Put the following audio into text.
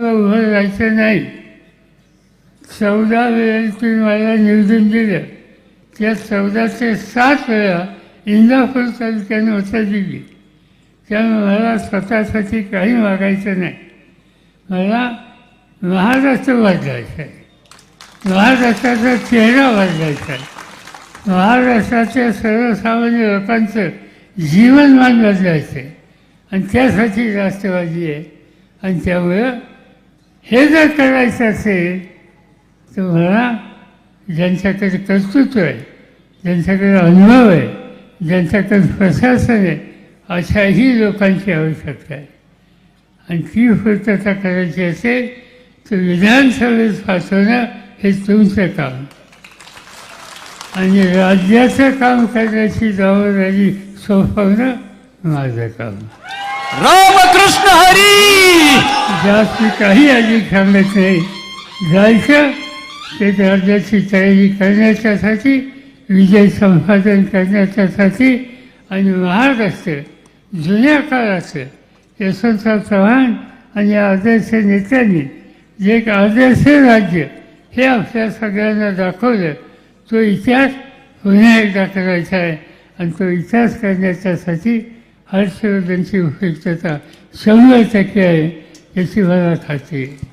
उभं राहायचं नाही. चौदा वेळेची मला निवडून दिलं. त्या चौदा ते सात वेळा इंदापूर तालुक्याने होता दिली. त्यामुळे मला स्वतःसाठी काही मागायचं नाही. मला महाराष्ट्र बदलायचा आहे. महाराष्ट्राचा चेहरा बदलायचा आहे. महाराष्ट्राच्या सर्वसामान्य लोकांचं जीवनमान बदलायचं आहे. आणि त्यासाठी राष्ट्रवादी आहे. आणि त्यामुळं हे जर करायचं असेल तर मला ज्यांच्याकडे कर्तृत्व आहे ज्यांच्याकडे अनुभव आहे ज्यांच्याकडे प्रशासन आहे अशाही लोकांची आवश्यकता आहे. आणि ती पूर्तता करायची असेल तर विधानसभेत पाठवणं हे तुमचं काम. आणि राज्याचं काम करण्याची जबाबदारी सोपवणं माझं काम. रामकृष्ण हरी! जास्त काही अधिक सांगत नाही जायचं ते राज्याची तयारी करण्याच्यासाठी विजय संपादन करण्याच्यासाठी आणि महाराष्ट्र जुन्या काळाचं यशवंतराव चव्हाण आणि या आदर्श नेत्यांनी जे एक आदर्श राज्य हे आपल्या सगळ्यांना दाखवलं. तो इतिहास पुन्हा एकदा करायचा आहे. आणि तो इतिहास करण्याच्यासाठी हर्षवर्धनची उपयुक्तता शंभर टक्के आहे याची मला खात्री आहे